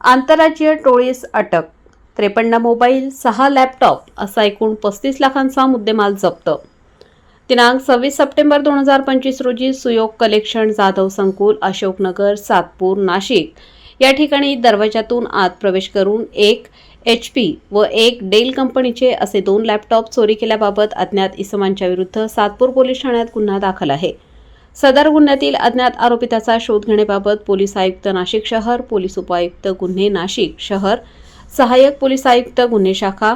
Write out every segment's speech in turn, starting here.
आंतरराज्यीय टोळीस अटक. त्रेपन्न मोबाईल सहा लॅपटॉप असा एकूण पस्तीस लाखांचा मुद्देमाल जप्त. दिनांक सव्वीस सप्टेंबर दोन हजार पंचवीस रोजी सुयोग कलेक्शन जाधव संकुल अशोकनगर सातपूर नाशिक या ठिकाणी दरवाजातून आत प्रवेश करून एक एच पी व एक डेल कंपनीचे असे दोन लॅपटॉप चोरी केल्याबाबत अज्ञात इसमांच्या विरुद्ध सातपूर पोलीस ठाण्यात गुन्हा दाखल आहे. सदर गुन्ह्यातील अज्ञात आरोपिताचा शोध घेण्याबाबत पोलीस आयुक्त नाशिक शहर पोलीस उपायुक्त गुन्हे नाशिक शहर सहाय्यक पोलीस आयुक्त गुन्हे शाखा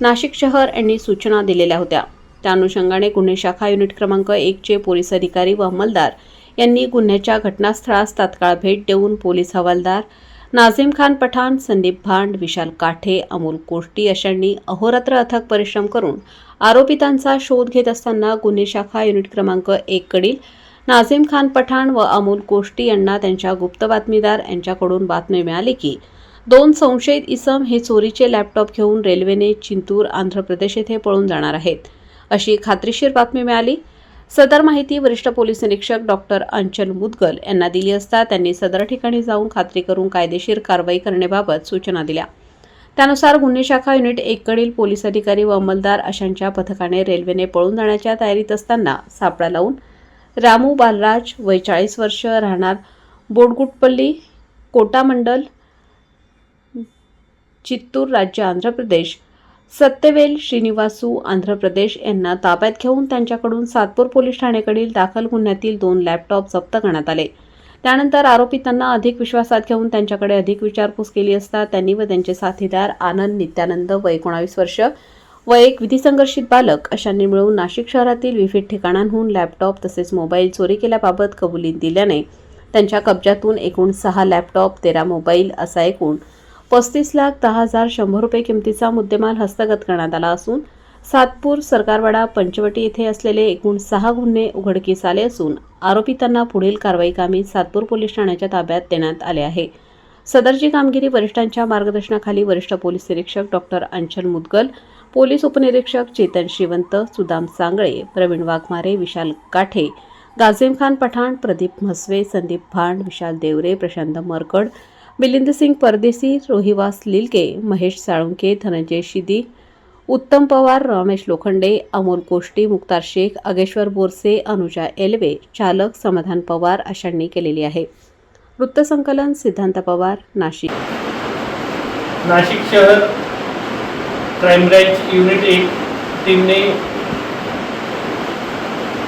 नाशिक शहर यांनी सूचना दिलेल्या होत्या. त्या अनुषंगाने गुन्हे शाखा युनिट क्रमांक एकचे पोलीस अधिकारी व अंमलदार यांनी गुन्ह्याच्या घटनास्थळास तात्काळ भेट देऊन पोलीस हवालदार नाझीम खान पठाण संदीप भांड विशाल काठे अमोल कोष्टी अशांनी अहोरात्र अथक परिश्रम करून आरोपितांचा शोध घेत असताना गुन्हे शाखा युनिट क्रमांक एककडील नाझीम खान पठाण व अमोल कोष्टी यांना त्यांच्या गुप्त बातमीदार यांच्याकडून बातमी मिळाली की दोन संशयित इसम हे चोरीचे लॅपटॉप घेऊन रेल्वेने चिंतूर आंध्र प्रदेश येथे पळून जाणार आहेत. अशी खात्रीशीर बातमी मिळाली. सदर माहिती वरिष्ठ पोलीस निरीक्षक डॉक्टर अंचल मुदगल यांना दिली असता त्यांनी सदर ठिकाणी जाऊन खात्री करून कायदेशीर कारवाई करण्याबाबत सूचना दिल्या. त्यानुसार गुन्हे शाखा युनिट एककडील पोलीस अधिकारी व अंमलदार अशांच्या पथकाने रेल्वेने पळून जाण्याच्या तयारीत असताना सापळा लावून रामू बालराज वय चाळीस वर्ष राहणार. बोडगुटपल्ली कोटामंडल चित्तूर राज्य आंध्र प्रदेश. सत्यवेल श्रीनिवासू आंध्र प्रदेश यांना ताब्यात घेऊन त्यांच्याकडून सातपूर पोलीस ठाणेकडील दाखल गुन्ह्यातील दोन लॅपटॉप जप्त करण्यात आले. त्यानंतर आरोपितांना अधिक विश्वासात घेऊन त्यांच्याकडे अधिक विचारपूस केली असता त्यांनी व त्यांचे साथीदार आनंद नित्यानंद वय एकोणावीस वर्ष व एक विधिसंघर्षित बालक अशांनी मिळून नाशिक शहरातील विविध ठिकाणांहून लॅपटॉप तसेच मोबाईल चोरी केल्याबाबत कबुली दिल्याने त्यांच्या कब्जातून एकूण सहा लॅपटॉप तेरा मोबाईल असा एकूण पस्तीस लाख दहा हजार शंभर रुपये किमतीचा मुद्देमाल हस्तगत करण्यात आला असून सातपूर सरकारवाडा पंचवटी येथे असलेले एकूण सहा गुन्हे उघडकीस आले असून आरोपितांना पुढील कारवाई कामी सातपूर पोलीस ठाण्याच्या ताब्यात देण्यात आले आहे. सदरची कामगिरी वरिष्ठांच्या मार्गदर्शनाखाली वरिष्ठ पोलीस निरीक्षक डॉक्टर अंचल मुदगल पोलीस उपनिरीक्षक चेतन श्रीवंत सुदाम सांगळे प्रवीण वाघमारे विशाल काठे गाझीम खान पठाण प्रदीप म्हसवे संदीप भांड विशाल देवरे प्रशांत मरकड मिलिंद सिंग परदेसी रोहिवास लिलके महेश साळुंके धनंजय शिदी उत्तम पवार रमेश लोखंडे अमोल कोष्टी मुक्तार शेख अगेश्वर बोरसे अनुजा एलवे चालक समाधान पवार अशांनी केलेली आहे. वृत्तसंकलन सिद्धांत पवार नाशिक. नाशिक शहर क्राईम ब्रँच युनिट एक टीमने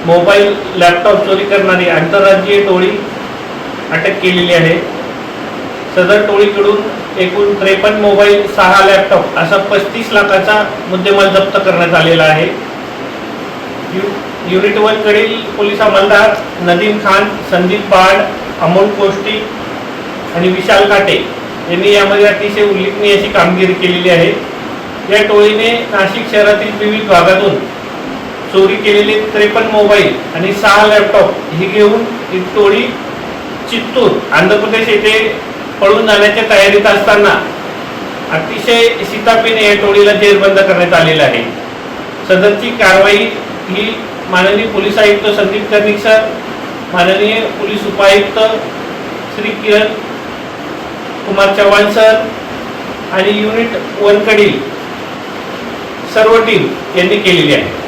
मोबाईल लॅपटॉप चोरी करणारी आंतरराज्यीय टोळी अटक केलेली आहे. सदर टोळीकडून एकूण त्रेपन्न मोबाईल सहा लॅपटॉप असा पस्तीस लाखाचा मुद्देमाल जप्त करण्यात आलेला आहे. यु युनिट वनकडील पोलीस अंमलदार नदीम खान संदीप बाड अमोल कोष्टी आणि विशाल काटे यांनी यामध्ये अतिशय उल्लेखनीय अशी कामगिरी केलेली आहे. या टोळीने नाशिक शहरातील विविध भागातून चोरी केलेले त्रेपन्न मोबाईल आणि सहा लॅपटॉप ही घेऊन ही टोळी चित्तूर आंध्र प्रदेश येथे पळून जाण्याच्या तयारीत असताना अतिशय शितापीने या टोळीला जेरबंद करण्यात आलेलं आहे. सदरची कारवाई ही माननीय पोलीस आयुक्त संदीप कर्णिक सर माननीय पोलीस उपायुक्त श्री किरण कुमार चव्हाण सर आणि युनिट वनकडील सर्व टीम यांनी केलेली आहे.